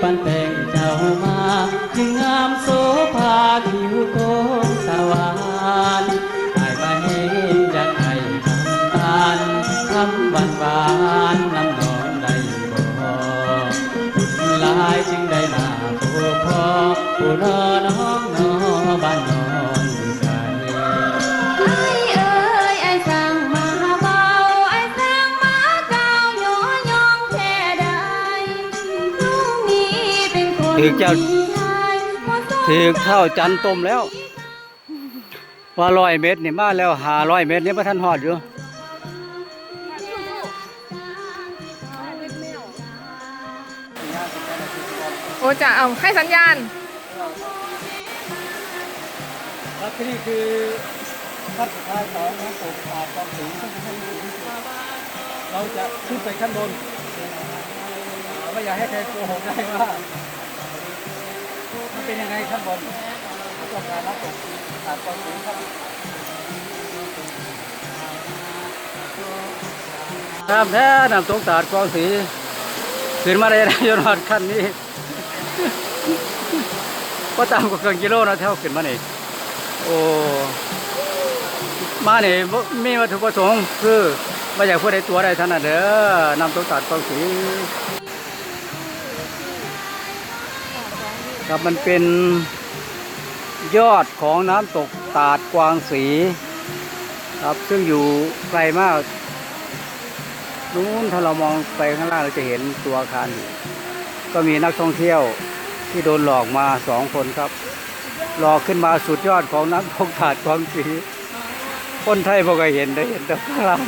ปันแต่งเจ้ามาจึงงามโสภา ถึงเจ้าที่ให้บ่สนถือข้าวจันทร์ต้มแล้ว ว่าร้อยเมตรนี่มาแล้วหาร้อยเมตรนี่พระท่านหอดอยู่โอ้จะเอาให้สัญญาณครับที่นี่คือพัดสุดท้ายของน้ำตกปาดกองสีซึ่งให้ดูที่สุดเราจะขึ้นไปขั้นบนไม่อยากให้ใครโกหกได้ว่ามัน เป็นยังไงขั้นบนต้องการน้ำตกปาดกองสีครับน้ำแท้น้ำตกตาดกองสีขึ้นมาได้นะยนต์ขั้นนี้ก็ตามกว่ากินกิโลนะเท่าขึ้นมานี่โอ้มาเนี่ยมีวัตถุประสงค์คือไม่อยากพูดในตัวใดเท่านั้นเด้อนำตัวตัดกองสี ครับมันเป็นยอดของน้ำตกตาดกวางสี ครับซึ่งอยู่ไกลมาก นู้นถ้าเรามองไปข้างล่างเราจะเห็นตัวอาคารอยู่ก็มีนักท่องเที่ยวที่โดนหลอกมาสองคนครับ หลอกขึ้นมาสุดยอดของน้ำตกถาดความสี คนไทยพอเคยเห็นได้เห็นแต่ข้างล่าง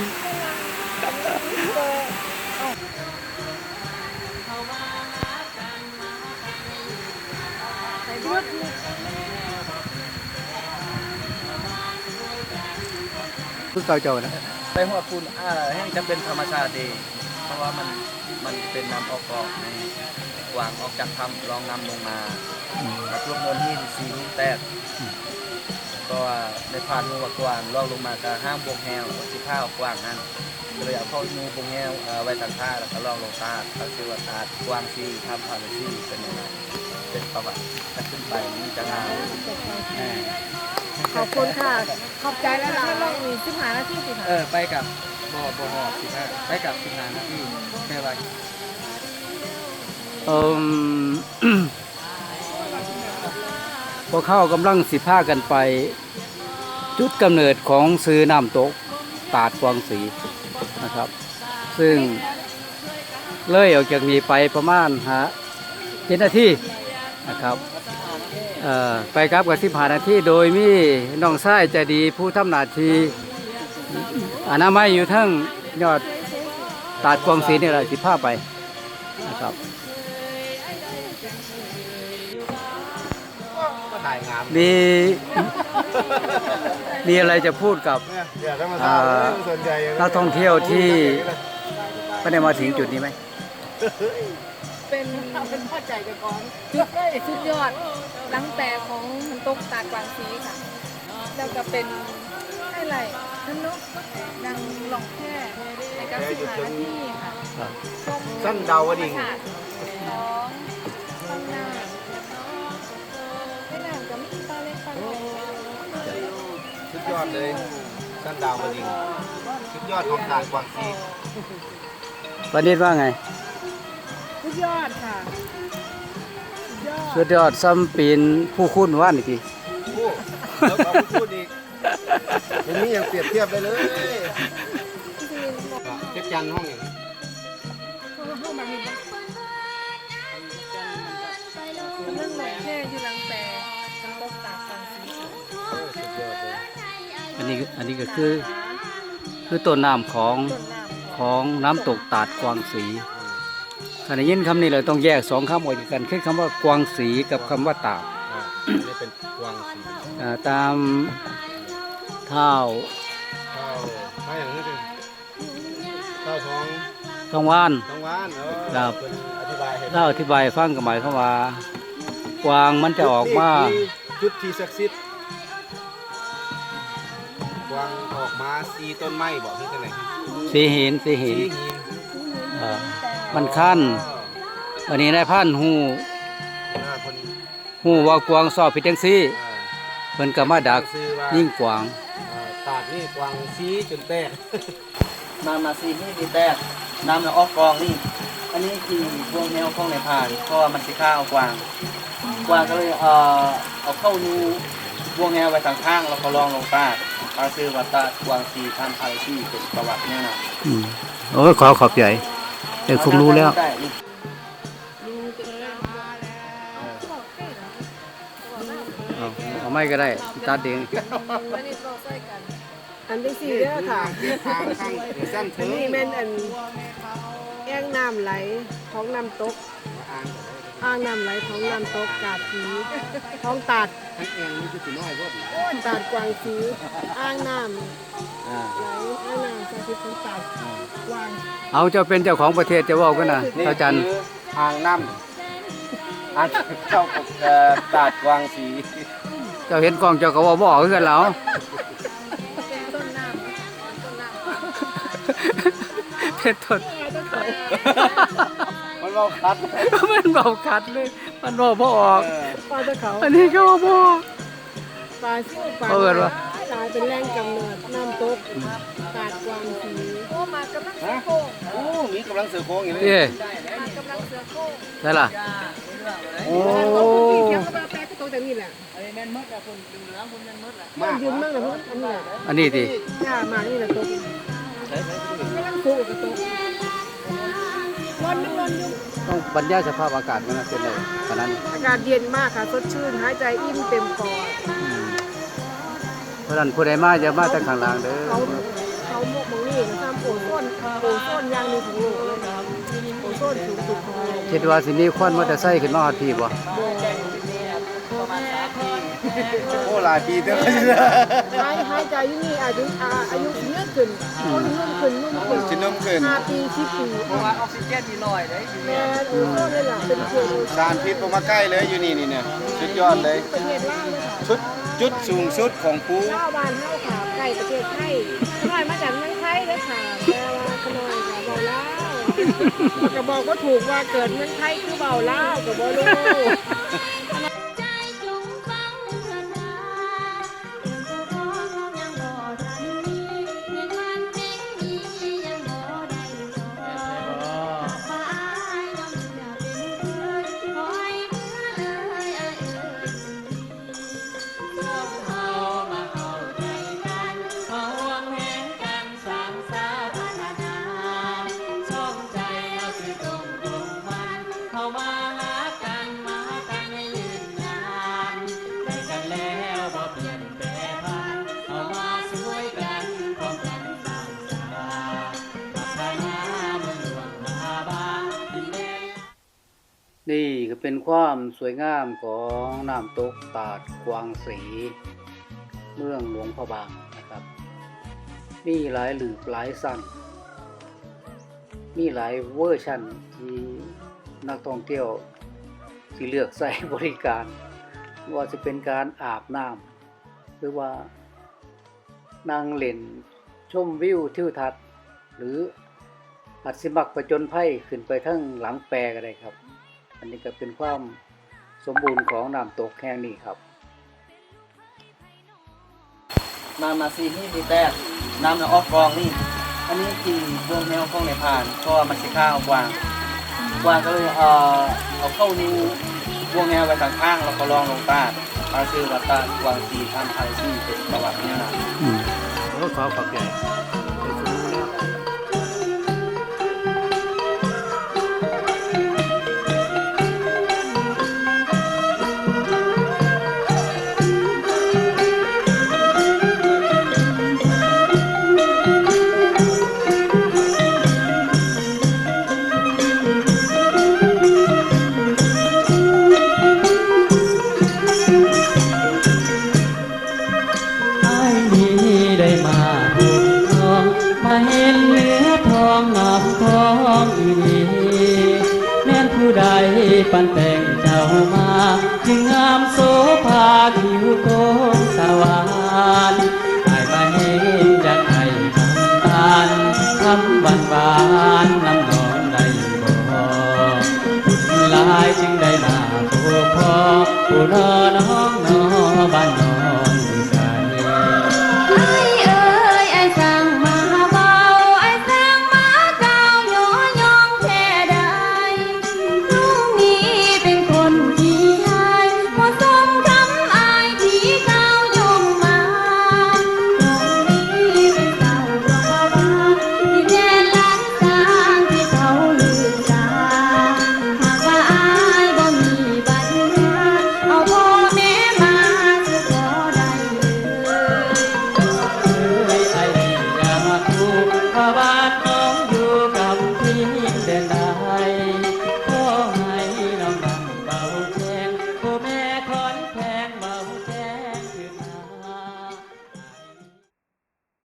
คือเก่าเจ้านะไปหัวคุณอ่าแห้งจะเป็นธรรมชาติดีเพราะว่ามันมันเป็นน้ำออกเกาะในกวางออกจากถ้ำรองน้ำลงมาแล้วรวมมวลหินสีหินแตกก็ในผ่านงูกับกวางลอกลงมาก็ห้ามบวงแฮวสิผ้าเอากวางนั่นก็เลยเอาเข้างูบวงแฮวเอาไว้ตัดผ้าแล้วก็ลอกลงตาดก็คือว่าตาดกวางซีทำผ่านซีเป็นยังไงเป็นประวัติขึ้นไปมันจะงาม ขอบคุณค่ะ ขอบใจแล้วล่ะลองมีสิบหานาทีสิค่ะเออไปกับบอบอหอบสิบห้าไปกับสิบห้านาทีแม่ว่าเอ่มพวกเข้ากำลังสิผ้ากันไป จุดกำเนิดของซื้อน้ำตกตาดกวางสีนะครับ ซึ่งเลยออกจากนี้ไปประมาณหาเจ็ดนาทีนะครับเอ่อ ไปครับกับสิบหานาทีโดยมีน้องชายใจะดีผู้ทำหนาทีอนามัยอยู่ทั้งยอดตาดกวงสีนี่แหละสิผ้าไปนะครับมีมีอะไรจะพูดกับถ้ามาอ่าทราบส่วนใหญ่นักท่องเที่ยวที่ไม่ได้มาถึงจุดนี้ไหมเป็นเป็นพ่อใจกันก่อนจุดสุดยอด ลังแต่ของน้ำตกตาดกวางสีค่ะ แล้วก็เป็นไฮไลท์นั่นเนาะดังหลองแค่ในการสิบหานาทีค่ะครับชมสั้นเดาวดิ่งค่ะของข้างหน้าไม่นานก็มีปลาเล็กปลาน้อยสุดยอดเลยสั้นดาวดิ่งสุดยอดของตาดกวางซีวันนี้ว่าไงสุดยอดค่ะ สุดยอดสุดยอดซ้ำปีนผู้คุ้นว่านอีกทีโอ้แล้วก็พูดอีกอย่างนี้ยังเปรียบเทียบได้เลยที่จริงบอกเก็บยันห้องอย่างว่าเข้ามามีบ้างเรื่องหลงแค่อยู่หลังแต่น้ำตกตาดกวางสีสุดยอดเลยอันนี้อันนี้ก็คือ คือต้นน้ำของต้นน้ำของน้ำตกตาดกวางสี ขณะยินคำนี้เราต้องแยกสองคำออกจากกันคือคำว่ากวางสีกับคำว่าตาดอ่าอันนี่เป็นกวางสีอ่าตามเท้าข้าวข้าวอย่างนี้เป็นข้าวท้องทองวาน ท้องหวานเออครับ เป็นอธิบายให้ถ้าอธิบายให้ฟังก็หมายความว่า กวางมันจะออกมาจุดที่ศักดิ์สิทธิ์กวางออกมาสีต้นไม้บอกที่ตรงไหนสีหินสีหินสีหินเอ่อ มันขั้นเวันนี้นายพันฮู้หน้าคนฮู้ว่ากวางสอบผิดจังซี่อ่าเพิ่นก็มาดักซื้อว่ายิ่งกวางอ่าตาดนี่กวางซีจนแตกน้ำมาซีนี่ดีแตกน้ำในออกกองนี่ อันนี้คือพวงแนวของในผ่านเพราะว่ามันสิฆ่าเอากวาง กวางก็เลยเอ่อเอาเข้านูพวงแนวไว้ทางข้างแล้วก็ลองลงตาดปลาซื้อวัตตากวางซีพันไทยที่เป็นประวัติเนี่ยนะอืมโอ้ยขอขอบใจ แต่คงรู้แล้วได้นี่เอาเอาไม่ก็ได้ตัดเองอันนี้เราใส่กันอันที่สี่เด้อค่ะทางข้างสั้นอัเถินงนี้แม่นอันแอ่งน้ำไหลของน้ำตก อ่าง น้ำไหลของน้ำตกกาดสีของตาดทั้งเองนี่คือสิน้อยพวกตาดกวางสีอ่างน้อ่าำไหลอ่างน้ำสถิตของตาดกวางเอาเจ้าเป็นเจ้าของประเทศจะเว่ากันนะนี่เท่าจันทร์คืออ่างน้ำอ่างเข้ากับเอ่อตาดกวางสีเจ้าเห็นกล้องเจ้าก็เว่าบ่อคือกันแล้วเป็นต้นน้ำเป็นต้นน้ำเพชรทนมัน เราคัด มันเบาคัดเลย มันเบาบ่ออกเออปลาตะเขาอันนี้ก็เว่าบ่ออกปลาซิ่วปลาเอาเอิ้นว่าหลายเป็นแรงกำเนิดน้ำตกตาดกวางสีโอ้มากำลังเสือโค้งโอ้มีกำลังเสือโค้งอยู่เลยเอ้มากำลังเสือโค้งใช่ล่ะ โอ้ตกที่เสียงก็แปลกก็ตกแต่นี่แหละมากยืนมากเลยเพราะอันนี้แหละอันนี้ติย่ามานี่แหละตกกำลังสูงกับตกร้ อนนึงร้อนอยู่ต้องบรรยายสภาพอากาศมันนะเป็นไรขนาดนั้นอากาศเย็นมากค่ะสดชื่นหายใจอิ่มเต็มปอดอืมเพราะฉะนั้นผู้ใดมาอย่ามาแต่ข้างล่างเด้อเขาเขาหมกมองนี่นะทำโอโซนโอโซนอยางหนึงของโลกเลยนะโอโซนสูงสุดของโลกคิดว่าสิมีควันมอเตอร์ไซค์ขึ้นมา ฮอดพี่บ่โอ้หลายปีเด้อหายหายใจอยู่นี่อายุอาอายุเยอะขึ้นคนนุ่มขึ้นนุ่มขึ้นชินนมขึ้นห้าปีสิบปีเพราะว่าออกซิเจนมีลอยเลยอยู่แม่เนี่ยโอโซนเลยล่ะเป็นเพื่อสารพิษบ่มาใกล้เลยอยู่นี่นี่เนี่ยสุดยอดเลยประเทศลาวเลยค่ะชุดจุดสูงสุดของภูลาวบ้านเฮาค่ะใกล้ประเทศไทยน้อยมาจากเมืองไทยเด้อค่ะแต่ว่าขน้อยค่ะเบาลาวก็บอกว่าถูกว่าเกิดเมืองไทยคือเบาลาวก็บ่รู้ มาหากันมากันให้ยืนนานได้กันแล้วบ่เปลี่ยนแปรพันเอามาช่วยกันพร้อมกันสร้างสาพัฒนาเมืองหลวงนาบางดินแดนนี่ก็เป็นความสวยงามของน้ำตกตาดกวางสี เมืองหลวงพระบางนะครับ มีหลายหลืบหลายสั่นมีหลายเวอร์ชันที่ นักท่องเที่ยวที่เลือกใส่บริการ ว่าจะเป็นการอาบน้ำหรือว่านั่งเล่นชมวิวทิวทัศน์ หรืออาจสิมักประจนภัยขึ้นไปทั้งหลังแปรก็ได้ครับ อันนี้ก็เป็นความสมบูรณ์ของน้ำตกแห่งนี้ครับน้ำมาซีนี่ดีแตกน้ำในออกกองนี่ อันนี้คือพวงแนวของในผ่านเพราะว่ามันสิฆ่าเอากวาง วางก็เลยเอ่อเอาเข้านูพวงแนวไว้ทางข้างแล้วก็ลองลงตาดปลาซื้อวัตตากวางซีพันไทยที่เป็นประวัติเนี่ยนะ อืมขอขอบใจ